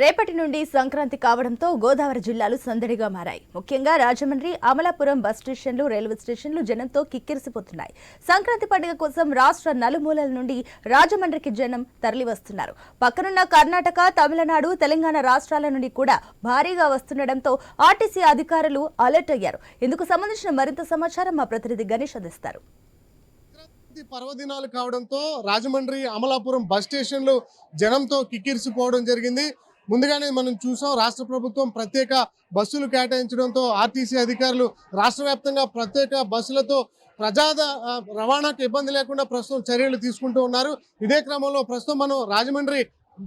రేపటి నుండి సంక్రాంతి కావడంతో గోదావరి జిల్లాలు సందడిగా మారాయి. ముఖ్యంగా రాజమండ్రి అమలాపురం బస్ స్టేషన్లు రైల్వే స్టేషన్లు జనంతో కిక్కిరిసిపోతున్నాయి. సంక్రాంతి పండుగ కోసం రాష్ట్ర నలుమూలల నుండి రాజమండ్రికి జనం తరలివస్తున్నారు. పక్కనున్న కర్ణాటక తమిళనాడు తెలంగాణ రాష్ట్రాల నుండి కూడా భారీగా వస్తుండటంతో ఆర్టీసీ అధికారులు అలర్ట్ అయ్యారు. ఇందుకు సంబంధించిన మరింత సమాచారం మా ప్రతినిధి గణేష్ అందిస్తారు. పర్వదినాలు కావడంతో రాజమండ్రి అమలాపురం బస్ స్టేషన్లు జనంతో కిక్కిరిసిపోవడం జరిగింది. ముందుగానే మనం చూసాం రాష్ట్ర ప్రభుత్వం ప్రత్యేక బస్సులు కేటాయించడంతో ఆర్టీసీ అధికారులు రాష్ట్ర వ్యాప్తంగా ప్రత్యేక బస్సులతో ప్రజాద రవాణాకు ఇబ్బంది లేకుండా ప్రస్తుతం చర్యలు తీసుకుంటూ ఉన్నారు. ఇదే క్రమంలో ప్రస్తుతం మనం రాజమండ్రి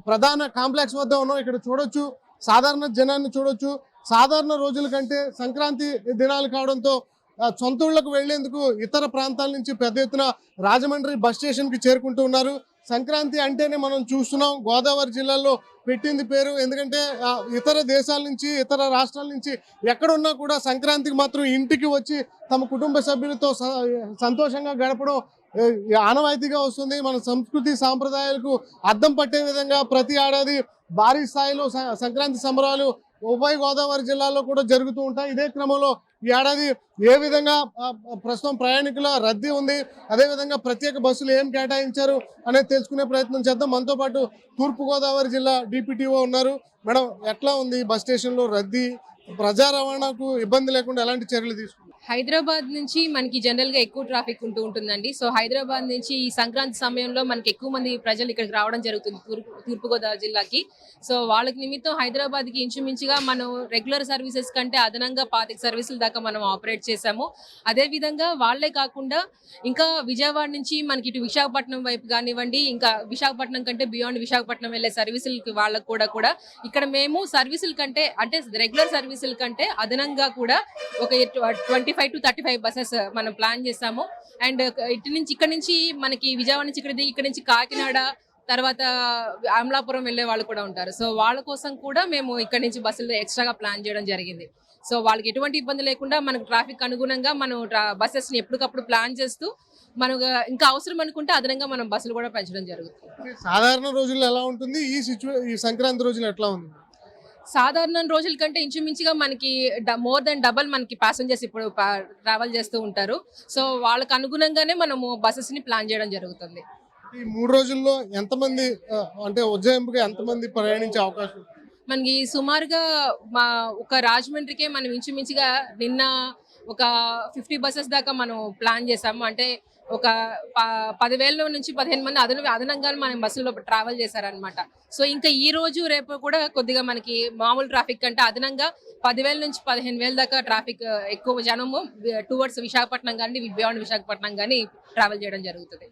ప్రధాన కాంప్లెక్స్ వద్ద ఉన్నాం. ఇక్కడ చూడొచ్చు సాధారణ జనాన్ని చూడొచ్చు. సాధారణ రోజుల కంటే సంక్రాంతి దినాలు కావడంతో ఆ, సొంత ఊళ్ళకు వెళ్ళేందుకు ఇతర ప్రాంతాల నుంచి పెద్ద ఎత్తున రాజమండ్రి బస్ స్టేషన్కి చేరుకుంటూ ఉన్నారు. సంక్రాంతి అంటేనే మనం చూస్తున్నాం. గోదావరి జిల్లాలో పెట్టింది పేరు. ఎందుకంటే ఇతర దేశాల నుంచి ఇతర రాష్ట్రాల నుంచి ఎక్కడున్నా కూడా సంక్రాంతికి మాత్రం ఇంటికి వచ్చి తమ కుటుంబ సభ్యులతో స- సంతోషంగా గడపడం ఆనవాయితీగా వస్తుంది. మన సంస్కృతి సాంప్రదాయాలకు అద్దం పట్టే విధంగా ప్రతి ఏడాది భారీ స్థాయిలో సంక్రాంతి సంబరాలు ఉభయ గోదావరి జిల్లాలో కూడా జరుగుతూ ఉంటాయి. ఇదే క్రమంలో ఈ ఏడాది ఏ విధంగా ప్రస్తుతం ప్రయాణికుల రద్దీ ఉంది అదేవిధంగా ప్రత్యేక బస్సులు ఏం కేటాయించారు అనేది తెలుసుకునే ప్రయత్నం చేద్దాం. మనతో పాటు తూర్పు గోదావరి జిల్లా డిపిటిఓ ఉన్నారు. మేడం ఎట్లా ఉంది బస్ స్టేషన్లో రద్దీ ప్రజా రవాణాకు ఇబ్బంది లేకుండా ఎలాంటి చర్యలు తీసుకున్నారు? హైదరాబాద్ నుంచి మనకి జనరల్గా ఎక్కువ ట్రాఫిక్ ఉంటూ ఉంటుందండి. సో హైదరాబాద్ నుంచి ఈ సంక్రాంతి సమయంలో మనకి ఎక్కువ మంది ప్రజలు ఇక్కడికి రావడం జరుగుతుంది తూర్పు తూర్పుగోదావరి జిల్లాకి. సో వాళ్ళకి నిమిత్తం హైదరాబాద్కి ఇంచుమించుగా మనం రెగ్యులర్ సర్వీసెస్ కంటే అదనంగా పాతిక సర్వీసుల దాకా మనం ఆపరేట్ చేశాము. అదే విధంగా వాళ్ళే కాకుండా ఇంకా విజయవాడ నుంచి మనకి ఇటు విశాఖపట్నం వైపు కానివ్వండి ఇంకా విశాఖపట్నం కంటే బియాండ్ విశాఖపట్నం వెళ్ళే సర్వీసులకి వాళ్ళకు కూడా కూడా ఇక్కడ మేము సర్వీసుల కంటే అంటే రెగ్యులర్ సర్వీసుల కంటే అదనంగా కూడా ఒక twenty five to thirty five buses మనం ప్లాన్ చేసాము. అండ్ uh, ఇటు నుంచి ఇక్కడ నుంచి మనకి విజయవాడ నుంచి ఇక్కడ ఇక్కడ నుంచి కాకినాడ తర్వాత అమలాపురం వెళ్ళే వాళ్ళు కూడా ఉంటారు. సో వాళ్ళ కోసం కూడా మేము ఇక్కడ నుంచి బస్సులు ఎక్స్ట్రాగా ప్లాన్ చేయడం జరిగింది. సో వాళ్ళకి ఎటువంటి ఇబ్బంది లేకుండా మనకు ట్రాఫిక్ అనుగుణంగా మనం బస్సెస్ని ఎప్పటికప్పుడు ప్లాన్ చేస్తూ మనకు uh, ఇంకా అవసరం అనుకుంటే అదనంగా మనం బస్సులు కూడా పెంచడం జరుగుతుంది. సాధారణ రోజుల్లో ఎలా ఉంటుంది? ఈ సిచ్యువే ఈ సంక్రాంతి రోజులు ఎట్లా ఉంది? సాధారణ రోజుల కంటే ఇంచుమించుగా మనకి మోర్ దెన్ డబల్ మనకి ప్యాసింజర్స్ ఇప్పుడు ట్రావెల్ చేస్తూ ఉంటారు. సో వాళ్ళకి అనుగుణంగానే మనము బస్సెస్ని ప్లాన్ చేయడం జరుగుతుంది. ఈ మూడు రోజుల్లో ఎంతమంది అంటే ఉజ్జాయింపుగా ఎంతమంది ప్రయాణించే అవకాశం? మనకి సుమారుగా మా ఒక రాజమండ్రికే మనం ఇంచుమించుగా నిన్న ఒక ఫిఫ్టీ బస్సెస్ దాకా మనం ప్లాన్ చేసాము. అంటే ఒక పదివేల నుంచి పదిహేను మంది అదన అదనంగా మనం బస్సులో ట్రావెల్ చేశారనమాట సో ఇంకా ఈ రోజు రేపు కూడా కొద్దిగా మనకి మామూలు ట్రాఫిక్ కంటే అదనంగా పదివేల నుంచి పదిహేను వేల దాకా ట్రాఫిక్ ఎక్కువ జనము టువర్డ్స్ విశాఖపట్నం కానీ బియాండ్ విశాఖపట్నం కానీ ట్రావెల్ చేయడం జరుగుతుంది.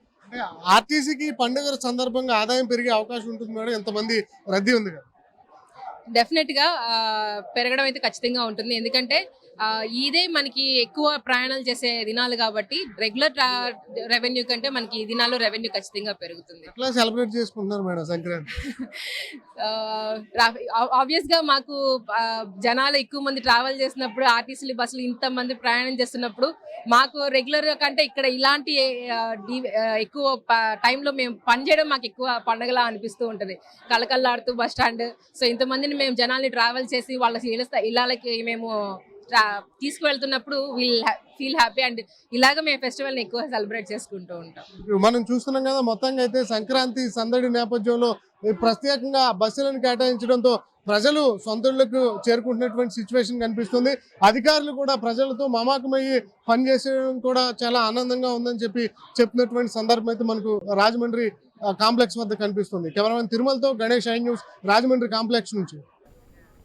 ఆర్టీసీకి పండుగల సందర్భంగా ఆదాయం పెరిగే అవకాశం ఉంటుంది మేడం. ఎంతమంది రద్దీ ఉంది కదా? డెఫినెట్గా ఆ, పెరగడం అయితే ఖచ్చితంగా ఉంటుంది. ఎందుకంటే ఇదే మనకి ఎక్కువ ప్రయాణాలు చేసే దినాలు కాబట్టి రెగ్యులర్ రెవెన్యూ కంటే మనకి ఈ దినాల్లో రెవెన్యూ ఖచ్చితంగా పెరుగుతుంది. ఎట్లా సెలబ్రేట్ చేసుకుంటున్నారు మేడం సంక్రాంతి? ఆబ్వియస్గా మాకు జనాలు ఎక్కువ మంది ట్రావెల్ చేసినప్పుడు ఆర్టీసీ బస్సులు ఇంత మంది ప్రయాణం చేస్తున్నప్పుడు మాకు రెగ్యులర్ కంటే ఇక్కడ ఇలాంటి ఎక్కువ టైంలో మేము పని చేయడం మాకు ఎక్కువ పండగలా అనిపిస్తూ ఉంటది. కలకల్లాడుతూ బస్ స్టాండ్. సో ఇంతమందిని మేము జనాల్ని ట్రావెల్ చేసి వాళ్ళ ఇళ్ళ ఇళ్ళకి మేము తీసుకువెళ్తున్నప్పుడు వీల్ ఫీల్ హ్యాపీ అండ్ ఇలాగ మేము ఫెస్టివల్ని ఎక్కువ సెలబ్రేట్ చేసుకుంటూ ఉంటాం. మనం చూస్తున్నాం కదా మొత్తంగా అయితే సంక్రాంతి సందడి నేపథ్యంలో ప్రత్యేకంగా బస్సులను కేటాయించడంతో ప్రజలు సొంతలకు చేరుకుంటున్నటువంటి సిచ్యువేషన్ కనిపిస్తుంది. అధికారులు కూడా ప్రజలతో మమాకమయ్యి పనిచేసేయడం కూడా చాలా ఆనందంగా ఉందని చెప్పి చెప్తున్నటువంటి సందర్భం అయితే మనకు రాజమండ్రి కాంప్లెక్స్ వద్ద కనిపిస్తుంది. Cameraman తిరుమలతో Ganesh I news Rajahmundry complex నుంచి.